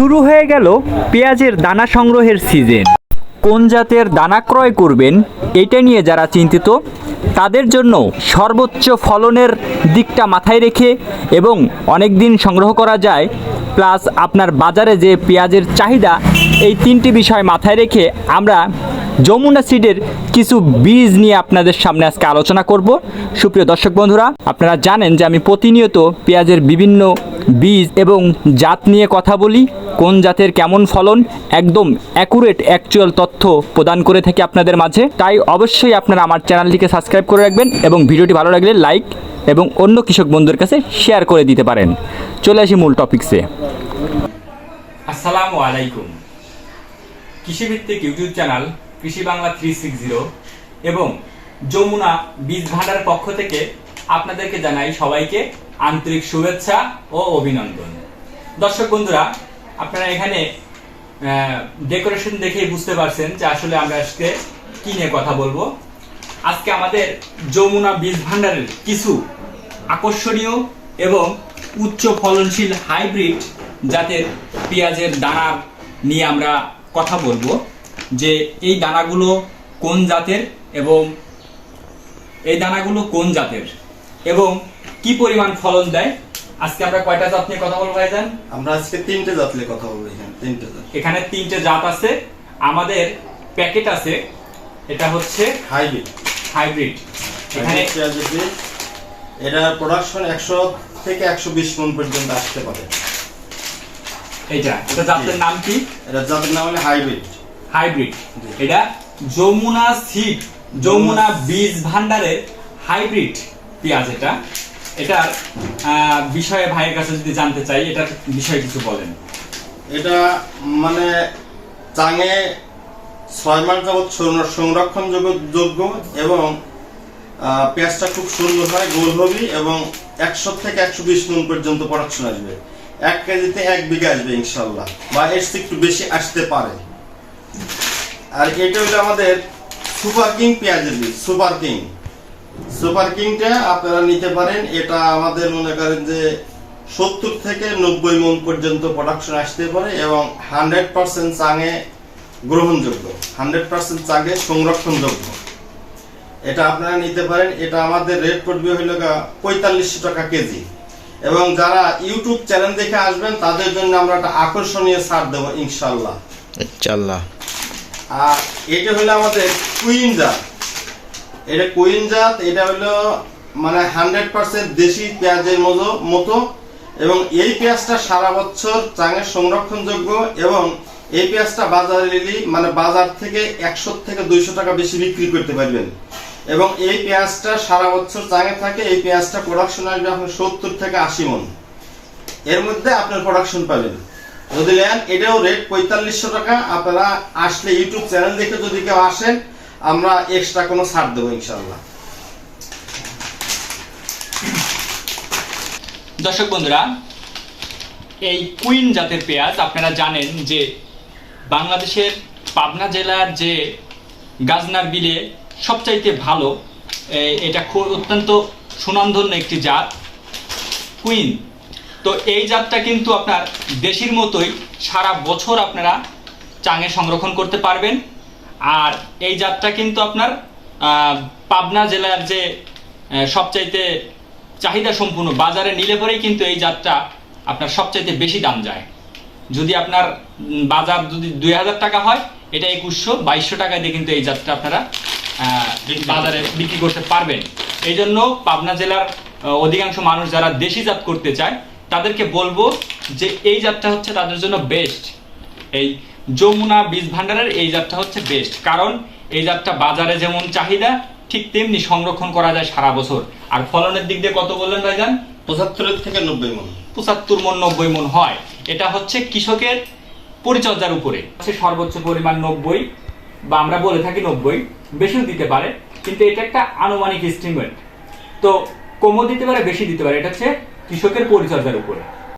শুরু হয়ে গেল পেঁয়াজের দানা সংগ্রহের সিজন কোন জাতের দানা ক্রয় করবেন, এটা নিয়ে যারা চিন্তিত, তাদের জন্য সর্বোচ্চ ফলনের দিকটা মাথায় রেখে এবং অনেক দিন সংগ্রহ করা যায়, প্লাস আপনার বাজারে যে পেঁয়াজের চাহিদা এই তিনটি বিষয় মাথায় রেখে আমরা যমুনা সিডের কিছু বীজ নিয়ে আপনাদের সামনে আজকে আলোচনা করব। সুপ্রিয় দর্শক বন্ধুরা, আপনারা জানেন যে আমি প্রতিনিয়ত পেঁয়াজের বিভিন্ন বীজ এবং জাত নিয়ে কথা বলি, কোন জাতের কেমন ফলন, একদম অ্যাকুরেট অ্যাকচুয়াল তথ্য প্রদান করে থাকি আপনাদের মাঝে। তাই অবশ্যই আপনারা আমার চ্যানেলটিকে সাবস্ক্রাইব করে রাখবেন এবং ভিডিওটি ভালো লাগলে লাইক এবং অন্য কৃষক বন্ধুর কাছে শেয়ার করে দিতে পারেন। চলে আসি মূল টপিকসে আসসালামু আলাইকুম। কৃষিভিত্তিক ইউটিউব চ্যানেল কৃষি বাংলা থ্রি সিক্স জিরো এবং যমুনা বীজ ভান্ডার পক্ষ থেকে আপনাদেরকে জানাই সবাইকে আন্তরিক শুভেচ্ছা ও অভিনন্দন। দর্শক বন্ধুরা, আপনারা এখানে ডেকোরেশন দেখেই বুঝতে পারছেন যে আসলে আমরা আজকে কি নিয়ে কথা বলব। আজকে আমাদের যমুনা বীজ ভান্ডারের কিছু আকর্ষণীয় এবং উচ্চ ফলনশীল হাইব্রিড জাতের পেঁয়াজের দানা নিয়ে আমরা কথা বলব যে এই দানাগুলো কোন জাতের এবং এই দানাগুলো কোন জাতের এবং কি পরিমাণ ফলন দেয়? আজকে আমরা কয়টা জাত নিয়ে কথা বলব ভাইজান? আমরা আজকে তিনটে জাতলে কথা বলব এখানে তিনটে জাত। এখানে তিনটে জাত আছে। আমাদের প্যাকেট আছে এটা হচ্ছে হাইব্রিড। হাইব্রিড। এখানে এটা প্রোডাকশন একশো থেকে একশো বিশ মন পর্যন্ত আসতে পারে। এইটা এটা জাতের নাম কি? এটা জাতের নাম হলো হাইব্রিড। হাইব্রিড। এটা যমুনা সিড যমুনা বীজ ভান্ডারের হাইব্রিড পেঁয়াজ এটা। এটার বিষয়ে ভাইয়ের কাছে যদি জানতে চাই এটার বিষয়ে কিছু বলেন। এটা মানে চাঙে ছয় মাস যাবৎ সং- সংরক্ষণযোগ্য যোগ্য এবং পেঁয়াজটা খুব সুন্দর হয় গোল হবি এবং একশো থেকে একশো বিশ মন পর্যন্ত প্রোডাকশন আসবে। এক কেজিতে এক বিঘা আসবে ইনশাল্লাহ। বা এর একটু বেশি আসতে পারে। আর এটা হলো আমাদের সুপার কিং পেঁয়াজের বীজ, সুপার কিং। সুপার কিংটা আপনারা নিতে পারেন, এটা আমাদের মনে করেন যে সত্তর থেকে নব্বই মন পর্যন্ত প্রোডাকশন আসতে পারে এবং হান্ড্রেড পার্সেন্ট চাঙে গ্রহণযোগ্য, হান্ড্রেড পার্সেন্ট চাঙে সংরক্ষণযোগ্য। এটা আপনারা নিতে পারেন, এটা আমাদের রেট পড়বে হইল পঁয়তাল্লিশশো টাকা কেজি। এবং যারা ইউটিউব চ্যানেল দেখে আসবেন তাদের জন্য আমরা একটা আকর্ষণীয় ছাড় দেবো ইনশাল্লাহ ইনশাল্লাহ আর এটা হলো আমাদের কুইন জাত। এটা কুইন জাত এটা হলো মানে হান্ড্রেড পার্সেন্ট দেশি পেঁয়াজের মতো মতো। এবং এই পেঁয়াজটা সারা বছর চাঙের সংরক্ষণযোগ্য এবং এই পেঁয়াজটা বাজারে নিলে মানে বাজার থেকে একশো থেকে দুইশো টাকা বেশি বিক্রি করতে পারবেন। এবং এই পেঁয়াজটা সারা বছর চাঙে থাকে, এই পেঁয়াজটা প্রোডাকশন আসবে আপনার সত্তর থেকে আশি মন। এর মধ্যে আপনার প্রোডাকশন পাবেন। যদি নেন, এটাও রেট পঁয়তাল্লিশশো টাকা। আপনারা আসলে ইউটিউব চ্যানেল দেখে যদি কেউ আসেন, আমরা এক্সট্রা কোনো ছাড় দেবো ইনশাল্লাহ দর্শক বন্ধুরা, এই কুইন জাতের পেঁয়াজ আপনারা জানেন যে বাংলাদেশের পাবনা জেলার যে গাজনার বিলে সবচাইতে ভালো এটা অত্যন্ত সুনামধন্য একটি জাত, কুইন। তো এই জাতটা কিন্তু আপনার দেশির মতোই সারা বছর আপনারা চাঙে সংরক্ষণ করতে পারবেন। আর এই জাতটা কিন্তু আপনার পাবনা জেলার যে সবচাইতে চাহিদা সম্পূর্ণ বাজারে নিলে পরেই কিন্তু এই জাতটা আপনার সবচাইতে বেশি দাম যায়। যদি আপনার বাজার যদি দুই হাজার টাকা হয়, এটা একুশশো বাইশশো টাকা দিয়ে কিন্তু এই জাতটা আপনারা বাজারে বিক্রি করতে পারবেন। এই জন্য পাবনা জেলার অধিকাংশ মানুষ যারা দেশি জাত করতে চায় তাদেরকে বলব যে এই জাতটা হচ্ছে তাদের জন্য বেস্ট এই যমুনা বীজ ভাণ্ডারের এই জাতটা হচ্ছে বেস্ট কারণ এই জাতটা বাজারে যেমন চাহিদা ঠিক তেমনি সংরক্ষণ করা যায় সারা বছর। আর ফলনের দিক দিয়ে কত বললেন ভাইজান? পঁচাত্তরের থেকে নব্বই মন। পঁচাত্তর মন নব্বই মন হয়। এটা হচ্ছে কৃষকের পরিচর্যার উপরে। সর্বোচ্চ পরিমাণ নব্বই। বা আমরা বলে থাকি নব্বই, বেশিও দিতে পারে, কিন্তু এটা একটা আনুমানিক এস্টিমেট তো কমও দিতে পারে, বেশি দিতে পারে, এটা হচ্ছে কৃষকের পরিচর্যার উপরে।